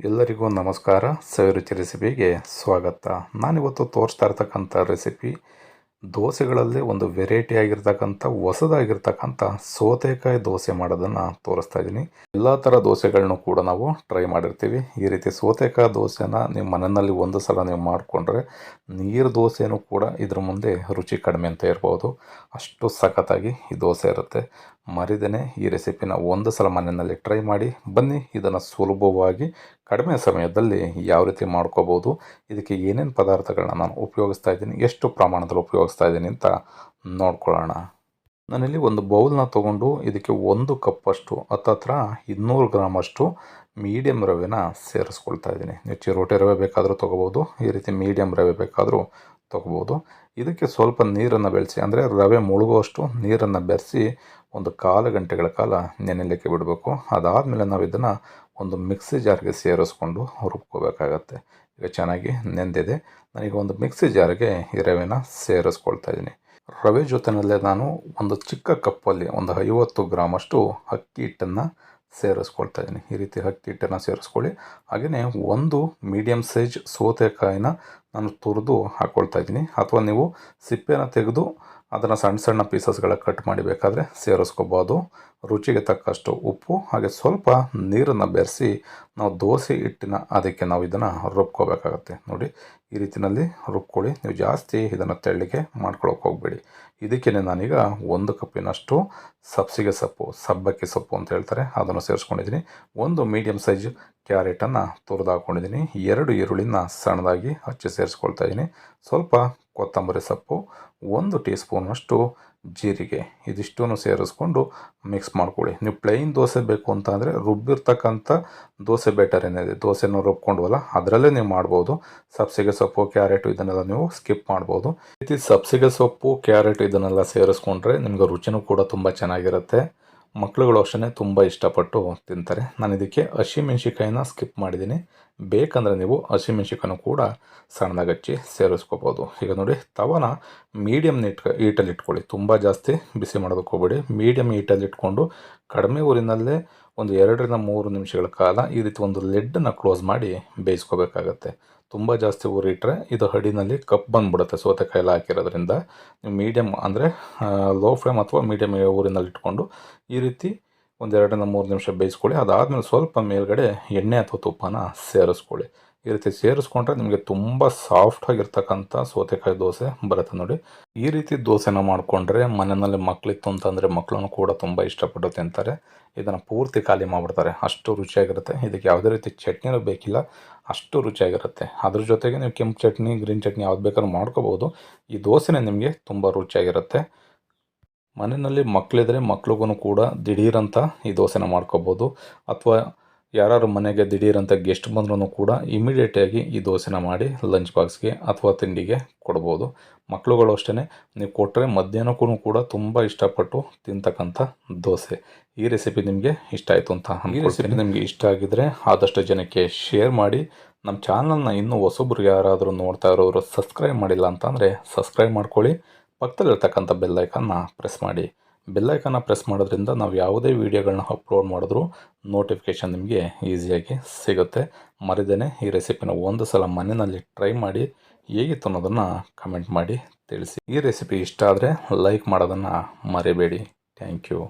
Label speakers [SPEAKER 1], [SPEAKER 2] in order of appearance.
[SPEAKER 1] ಎಲ್ಲರಿಗೂ ನಮಸ್ಕಾರ. ಸವಿರುಚಿ ರೆಸಿಪಿಗೆ ಸ್ವಾಗತ. ನಾನಿವತ್ತು ತೋರಿಸ್ತಾ ಇರ್ತಕ್ಕಂಥ ರೆಸಿಪಿ ದೋಸೆಗಳಲ್ಲಿ ಒಂದು ವೆರೈಟಿ ಆಗಿರ್ತಕ್ಕಂಥ, ಹೊಸದಾಗಿರ್ತಕ್ಕಂಥ ಸೋತೆಕಾಯಿ ದೋಸೆ ಮಾಡೋದನ್ನು ತೋರಿಸ್ತಾ ಇದ್ದೀನಿ. ಎಲ್ಲ ಥರ ದೋಸೆಗಳನ್ನು ಕೂಡ ನಾವು ಟ್ರೈ ಮಾಡಿರ್ತೀವಿ. ಈ ರೀತಿ ಸೋತೆಕಾಯಿ ದೋಸೆನ ನಿಮ್ಮ ಮನೆಯಲ್ಲಿ ಒಂದು ಸಲ ನೀವು ಮಾಡಿಕೊಂಡ್ರೆ ನೀರು ದೋಸೆನೂ ಕೂಡ ಇದ್ರ ಮುಂದೆ ರುಚಿ ಕಡಿಮೆ ಅಂತ ಇರ್ಬೋದು ಅಷ್ಟು ಸಖತ್ತಾಗಿ ಈ ದೋಸೆ ಇರುತ್ತೆ. ಮರಿದೇನೆ ಈ ರೆಸಿಪಿನ ಒಂದು ಸಲ ಮನೆಯಲ್ಲಿ ಟ್ರೈ ಮಾಡಿ ಬನ್ನಿ. ಇದನ್ನು ಸುಲಭವಾಗಿ ಕಡಿಮೆ ಸಮಯದಲ್ಲಿ ಯಾವ ರೀತಿ ಮಾಡ್ಕೋಬೋದು, ಇದಕ್ಕೆ ಏನೇನು ಪದಾರ್ಥಗಳನ್ನ ನಾನು ಉಪಯೋಗಿಸ್ತಾ ಇದ್ದೀನಿ, ಎಷ್ಟು ಪ್ರಮಾಣದಲ್ಲಿ ಉಪಯೋಗಿಸ್ತಾ ಇದ್ದೀನಿ ಅಂತ ನೋಡ್ಕೊಳ್ಳೋಣ. ನಾನಿಲ್ಲಿ ಒಂದು ಬೌಲ್ನ ತೊಗೊಂಡು ಇದಕ್ಕೆ ಒಂದು ಕಪ್ಪಷ್ಟು ಹತ್ತತ್ರ ಇನ್ನೂರು ಗ್ರಾಮಷ್ಟು ಮೀಡಿಯಮ್ ರವೆನ ಸೇರಿಸ್ಕೊಳ್ತಾ ಇದ್ದೀನಿ. ನೀವು ಚಿರೋಟಿ ರವೆ ಬೇಕಾದರೂ ತೊಗೋಬೋದು, ಈ ರೀತಿ ಮೀಡಿಯಮ್ ರವೆ ಬೇಕಾದರೂ ತೊಗೋಬೋದು. ಇದಕ್ಕೆ ಸ್ವಲ್ಪ ನೀರನ್ನು ಬೆಳೆಸಿ, ಅಂದರೆ ರವೆ ಮುಳುಗುವಷ್ಟು ನೀರನ್ನು ಬೆರೆಸಿ ಒಂದು ಕಾಲು ಗಂಟೆಗಳ ಕಾಲ ನೆನೆಯಲಿಕ್ಕೆ ಬಿಡಬೇಕು. ಅದಾದಮೇಲೆ ನಾವು ಇದನ್ನು ಒಂದು ಮಿಕ್ಸಿ ಜಾರ್ಗೆ ಸೇರಿಸ್ಕೊಂಡು ರುಬ್ಕೋಬೇಕಾಗತ್ತೆ. ಈಗ ಚೆನ್ನಾಗಿ ನೆಂದಿದೆ. ನನಗೆ ಒಂದು ಮಿಕ್ಸಿ ಜಾರ್ಗೆ ಈ ರವೆನ ಸೇರಿಸ್ಕೊಳ್ತಾ ಇದ್ದೀನಿ. ರವೆ ಜೊತೆಯಲ್ಲೇ ನಾನು ಒಂದು ಚಿಕ್ಕ ಕಪ್ಪಲ್ಲಿ ಒಂದು ಐವತ್ತು ಗ್ರಾಮಷ್ಟು ಅಕ್ಕಿ ಹಿಟ್ಟನ್ನು ಸೇರಿಸ್ಕೊಳ್ತಾ ಇದ್ದೀನಿ. ಈ ರೀತಿ ಅಕ್ಕಿ ಹಿಟ್ಟನ್ನು ಸೇರಿಸ್ಕೊಳ್ಳಿ. ಹಾಗೆಯೇ ಒಂದು ಮೀಡಿಯಮ್ ಸೈಜ್ ಸೌತೆಕಾಯಿನ ನಾನು ತುರಿದು ಹಾಕ್ಕೊಳ್ತಾ ಇದ್ದೀನಿ. ಅಥವಾ ನೀವು ಸಿಪ್ಪೆನ ತೆಗೆದು ಅದನ್ನು ಸಣ್ಣ ಸಣ್ಣ ಪೀಸಸ್ಗಳ ಕಟ್ ಮಾಡಿ ಬೇಕಾದರೆ ಸೇರಿಸ್ಕೋಬೋದು. ರುಚಿಗೆ ತಕ್ಕಷ್ಟು ಉಪ್ಪು ಹಾಗೆ ಸ್ವಲ್ಪ ನೀರನ್ನು ಬೆರೆಸಿ ನಾವು ದೋಸೆ ಹಿಟ್ಟಿನ ಅದಕ್ಕೆ ನಾವು ಇದನ್ನು ರುಬ್ಕೋಬೇಕಾಗತ್ತೆ. ನೋಡಿ, ಈ ರೀತಿಯಲ್ಲಿ ರುಬ್ಕೊಳ್ಳಿ. ನೀವು ಜಾಸ್ತಿ ಇದನ್ನು ತೆಳ್ಳಿಗೆ ಮಾಡ್ಕೊಳಕ್ಕೆ ಹೋಗಬೇಡಿ. ಇದಕ್ಕೆ ನಾನೀಗ ಒಂದು ಕಪ್ಪಿನಷ್ಟು ಸಬ್ಸಿಗೆ ಸೊಪ್ಪು, ಸಬ್ಬಕ್ಕಿ ಸೊಪ್ಪು ಅಂತ ಹೇಳ್ತಾರೆ, ಅದನ್ನು ಸೇರಿಸ್ಕೊಂಡಿದ್ದೀನಿ. ಒಂದು ಮೀಡಿಯಮ್ ಸೈಜ್ ಕ್ಯಾರೆಟನ್ನು ತುರಿದು ಹಾಕ್ಕೊಂಡಿದ್ದೀನಿ ಎರಡು ಈರುಳ್ಳಿನ ಸಣ್ಣದಾಗಿ ಹಚ್ಚಿ ಸೇರಿಸ್ಕೊಳ್ತಾ ಇದ್ದೀನಿ. ಸ್ವಲ್ಪ ಕೊತ್ತಂಬರಿ ಸೊಪ್ಪು, ಒಂದು ಟೀ ಸ್ಪೂನಷ್ಟು ಜೀರಿಗೆ. ಇದಿಷ್ಟನ್ನು ಸೇರಿಸ್ಕೊಂಡು ಮಿಕ್ಸ್ ಮಾಡ್ಕೊಳ್ಳಿ. ನೀವು ಪ್ಲೈನ್ ದೋಸೆ ಬೇಕು ಅಂತ ಅಂದರೆ ರುಬ್ಬಿರ್ತಕ್ಕಂಥ ದೋಸೆ ಬೆಟರ್ ಏನಿದೆ, ದೋಸೆನೂ ರುಬ್ಕೊಂಡ್ವಲ್ಲ, ಅದರಲ್ಲೇ ನೀವು ಮಾಡ್ಬೋದು. ಸಬ್ಸಿಗೆ ಸೊಪ್ಪು ಕ್ಯಾರೆಟು ಇದನ್ನೆಲ್ಲ ನೀವು ಸ್ಕಿಪ್ ಮಾಡ್ಬೋದು. ರೀತಿ ಸಬ್ಸಿಗೆ ಸೊಪ್ಪು ಕ್ಯಾರೆಟ್ ಇದನ್ನೆಲ್ಲ ಸೇರಿಸ್ಕೊಂಡ್ರೆ ನಿಮ್ಗೆ ರುಚಿನೂ ಕೂಡ ತುಂಬ ಚೆನ್ನಾಗಿರುತ್ತೆ. ಮಕ್ಳುಗಳು ಅಷ್ಟೇ ತುಂಬ ಇಷ್ಟಪಟ್ಟು ತಿಂತಾರೆ. ನಾನು ಇದಕ್ಕೆ ಹಸಿಮೆಣ್ಸಿಕಾಯಿನ ಸ್ಕಿಪ್ ಮಾಡಿದ್ದೀನಿ ಬೇಕಂದರೆ ನೀವು ಹಸಿಮೆಣ್ಸಿಕಾಯನ್ನು ಕೂಡ ಸಣ್ಣದಾಗಿ ಹಚ್ಚಿ ಸೇರಿಸ್ಕೋಬೋದು. ಈಗ ನೋಡಿ, ತವನ ಮೀಡಿಯಮ್ ಇಟ್ ಹೀಟಲ್ಲಿ ಇಟ್ಕೊಳ್ಳಿ. ತುಂಬ ಜಾಸ್ತಿ ಬಿಸಿ ಮಾಡೋದಕ್ಕೆ ಹೋಗ್ಬೇಡಿ. ಮೀಡಿಯಮ್ ಹೀಟಲ್ಲಿ ಇಟ್ಕೊಂಡು ಕಡಿಮೆ ಊರಿನಲ್ಲೇ ಒಂದು ಎರಡರಿಂದ ಮೂರು ನಿಮಿಷಗಳ ಕಾಲ ಈ ರೀತಿ ಒಂದು ಲೆಡ್ಡನ್ನು ಕ್ಲೋಸ್ ಮಾಡಿ ಬೇಯಿಸ್ಕೋಬೇಕಾಗತ್ತೆ. ತುಂಬ ಜಾಸ್ತಿ ಊರಿಟ್ರೆ ಇದು ಹಡಿನಲ್ಲಿ ಕಪ್ ಬಂದುಬಿಡುತ್ತೆ ಸೌತೆಕಾಯಿ ಎಲ್ಲ ಹಾಕಿರೋದ್ರಿಂದ. ನೀವು ಮೀಡಿಯಮ್ ಅಂದರೆ ಲೋ ಫ್ಲೇಮ್ ಅಥವಾ ಮೀಡಿಯಮ್ ಊರಿನಲ್ಲಿ ಇಟ್ಕೊಂಡು ಈ ರೀತಿ ಒಂದು ಎರಡರಿಂದ ಮೂರು ನಿಮಿಷ ಬೇಯಿಸ್ಕೊಳ್ಳಿ. ಅದಾದಮೇಲೆ ಸ್ವಲ್ಪ ಮೇಲ್ಗಡೆ ಎಣ್ಣೆ ಅಥವಾ ತುಪ್ಪನ ಸೇರಿಸ್ಕೊಳ್ಳಿ. ಈ ರೀತಿ ಸೇರಿಸ್ಕೊಂಡ್ರೆ ನಿಮಗೆ ತುಂಬ ಸಾಫ್ಟಾಗಿರ್ತಕ್ಕಂಥ ಸೌತೆಕಾಯಿ ದೋಸೆ ಬರುತ್ತೆ ನೋಡಿ. ಈ ರೀತಿ ದೋಸೆನ ಮಾಡಿಕೊಂಡ್ರೆ ಮನೆಯಲ್ಲಿ ಮಕ್ಕಳಿತ್ತು ಅಂತಂದರೆ ಮಕ್ಕಳನ್ನು ಕೂಡ ತುಂಬ ಇಷ್ಟಪಟ್ಟು ತಿಂತಾರೆ ಇದನ್ನು ಪೂರ್ತಿ ಖಾಲಿ ಮಾಡಿಬಿಡ್ತಾರೆ. ಅಷ್ಟು ರುಚಿಯಾಗಿರುತ್ತೆ. ಇದಕ್ಕೆ ಯಾವುದೇ ರೀತಿ ಚಟ್ನಿನೂ ಬೇಕಿಲ್ಲ. ಅಷ್ಟು ರುಚಿಯಾಗಿರುತ್ತೆ. ಅದ್ರ ಜೊತೆಗೆ ನೀವು ಕೆಂಪು ಚಟ್ನಿ, ಗ್ರೀನ್ ಚಟ್ನಿ ಯಾವ್ದು ಬೇಕಾದ್ರೂ ಮಾಡ್ಕೋಬೋದು. ಈ ದೋಸೆನೇ ನಿಮಗೆ ತುಂಬ ರುಚಿಯಾಗಿರುತ್ತೆ. ಮನೆಯಲ್ಲಿ ಮಕ್ಕಳಿದ್ರೆ ಮಕ್ಳಿಗೂ ಕೂಡ ದಿಢೀರಂತ ಈ ದೋಸೆನ ಮಾಡ್ಕೋಬೋದು. ಅಥವಾ ಯಾರು ಮನೆಗೆ ದಿಢೀರಂತ ಗೆಸ್ಟ್ ಬಂದ್ರೂ ಕೂಡ ಇಮಿಡಿಯೇಟಾಗಿ ಈ ದೋಸೆನ ಮಾಡಿ ಲಂಚ್ ಬಾಕ್ಸ್ಗೆ ಅಥವಾ ತಿಂಡಿಗೆ ಕೊಡ್ಬೋದು. ಮಕ್ಕಳುಗಳು ಅಷ್ಟೇ ನೀವು ಕೊಟ್ಟರೆ ಮಧ್ಯಾಹ್ನಕ್ಕೂ ಕೂಡ ತುಂಬ ಇಷ್ಟಪಟ್ಟು ತಿಂತಕ್ಕಂಥ ದೋಸೆ. ಈ ರೆಸಿಪಿ ನಿಮಗೆ ಇಷ್ಟ ಆಯಿತು ಅಂತ ಈ ರೆಸಿಪಿ ನಿಮಗೆ ಇಷ್ಟ ಆಗಿದ್ರೆ ಆದಷ್ಟು ಜನಕ್ಕೆ ಶೇರ್ ಮಾಡಿ. ನಮ್ಮ ಚಾನಲ್ನ ಇನ್ನೂ ಹೊಸೊಬ್ರು ಯಾರಾದರೂ ನೋಡ್ತಾ ಇರೋರು ಸಬ್ಸ್ಕ್ರೈಬ್ ಮಾಡಿಲ್ಲ ಅಂತಂದರೆ ಸಬ್ಸ್ಕ್ರೈಬ್ ಮಾಡ್ಕೊಳ್ಳಿ. ಪಕ್ಕದಲ್ಲಿರ್ತಕ್ಕಂಥ ಬೆಲ್ಲೈಕನ್ನ ಪ್ರೆಸ್ ಮಾಡಿ. ಬೆಲ್ಲೈಕನ್ನ ಪ್ರೆಸ್ ಮಾಡೋದ್ರಿಂದ ನಾವು ಯಾವುದೇ ವೀಡಿಯೋಗಳನ್ನ ಅಪ್ಲೋಡ್ ಮಾಡಿದ್ರೂ ನೋಟಿಫಿಕೇಷನ್ ನಿಮಗೆ ಈಸಿಯಾಗಿ ಸಿಗುತ್ತೆ. ಮರಿದೇನೆ ಈ ರೆಸಿಪಿನ ಒಂದು ಸಲ ಮನೆಯಲ್ಲಿ ಟ್ರೈ ಮಾಡಿ ಹೇಗಿತ್ತು ಅನ್ನೋದನ್ನು ಕಮೆಂಟ್ ಮಾಡಿ ತಿಳಿಸಿ. ಈ ರೆಸಿಪಿ ಇಷ್ಟ ಆದರೆ ಲೈಕ್ ಮಾಡೋದನ್ನು ಮರಿಬೇಡಿ. Thank you